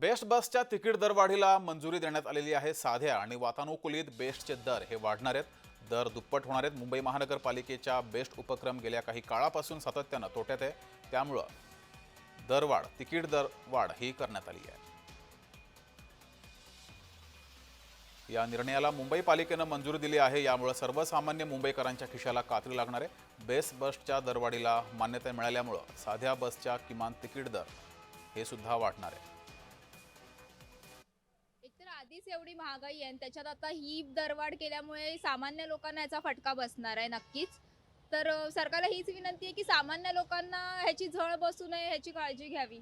Best बसच्या ticket दरवाढीला मंजुरी देण्यात आलेली आहे साध्या आणि वातानुकूलित बेस्टचे दर हे वाढणार आहेत. दर दुप्पट होणार आहेत. मुंबई महानगरपालिकेच्या बेस्ट उपक्रम गेल्या काही काळापासून सातत्यानं तोट्यात आहे. त्यामुळं दरवाढ तिकीट दरवाढ ही करण्यात आली आहे. या निर्णयाला मुंबई पालिकेनं मंजुरी दिली आहे. यामुळे सर्वसामान्य मुंबईकरांच्या खिशाला कात्री लागणार आहे. बेस्ट बसच्या दरवाढीला मान्यता मिळाल्यामुळं साध्या बसच्या किमान तिकीट दर हे सुद्धा वाढणार आहे. आधीच एवढी महागाई आहे आणि त्याच्यात आता ही दरवाढ केल्यामुळे सामान्य लोकांना याचा फटका बसणार आहे नक्कीच. तर अ, सरकारला हीच विनंती आहे की सामान्य लोकांना ह्याची झळ बसू नये ह्याची काळजी घ्यावी.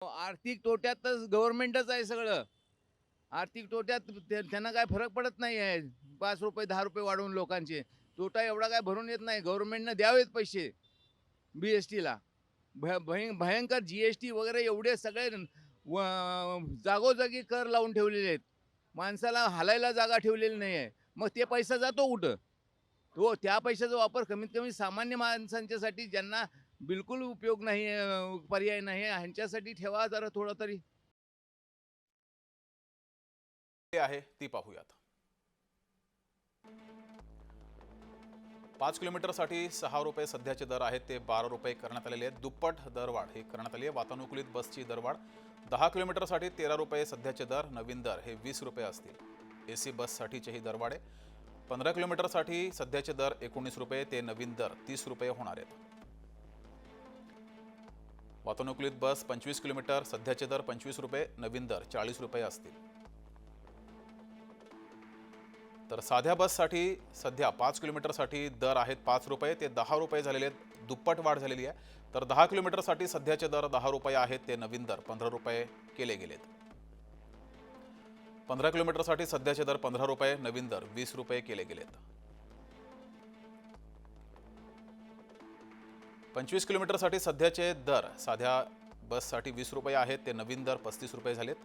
हो, आर्थिक तोट्यातच गव्हर्नमेंटच आहे सगळं. आर्थिक तोट्यात ते- त्यांना काय फरक पडत नाही आहे. पाच रुपये दहा रुपये वाढवून लोकांचे. तोटा एवढा काय भरून येत नाही. गव्हर्नमेंटनं द्यावेत पैसे. बी एस टीला भय भय- भयंकर जी एस टी वगैरे एवढे सगळे व- जागोजागी कर लावून ठेवलेले आहेत. माणसाला हालायला जागा ठेवलेली नाही आहे. मग ते पैसा जातो कुठं? तो त्या पैशाचा वापर कमीत कमी सामान्य माणसांच्यासाठी ज्यांना बिलकुल उपयोग नाही पर्याय नाही ह्यांच्यासाठी ठेवा जरा थोडं तरी. ते आहे ती पाहूयात. पाच किलोमीटरसाठी सहा रुपये सध्याचे दर आहेत ते बारा रुपये करण्यात आलेले आहेत. दुप्पट दरवाढ हे करण्यात आली आहे. वातानुकूलित बसची दरवाढ दहा किलोमीटरसाठी तेरा रुपये सध्याचे दर नवीन दर हे वीस रुपये असतील. ए सी बससाठीचेही दरवाढ आहे. पंधरा किलोमीटरसाठी सध्याचे दर एकोणीस रुपये ते नवीन दर तीस रुपये होणार आहेत. वातानुकूलित बस पंचवीस किलोमीटर सध्याचे दर पंचवीस रुपये नवीन दर चाळीस रुपये असतील. तर साध्या बससाठी सध्या पाच किलोमीटरसाठी दर आहेत पाच रुपये ते दहा रुपये झालेले आहेत. दुप्पट वाढ झालेली आहे. तर दहा किलोमीटरसाठी सध्याचे दर दहा रुपये आहेत ते नवीन दर पंधरा रुपये केले गेलेत. पंधरा किलोमीटरसाठी सध्याचे दर पंधरा रुपये नवीन दर वीस रुपये केले गेलेत. पंचवीस किलोमीटरसाठी सध्याचे दर साध्या बससाठी वीस रुपये आहेत ते नवीन दर पस्तीस रुपये झालेत.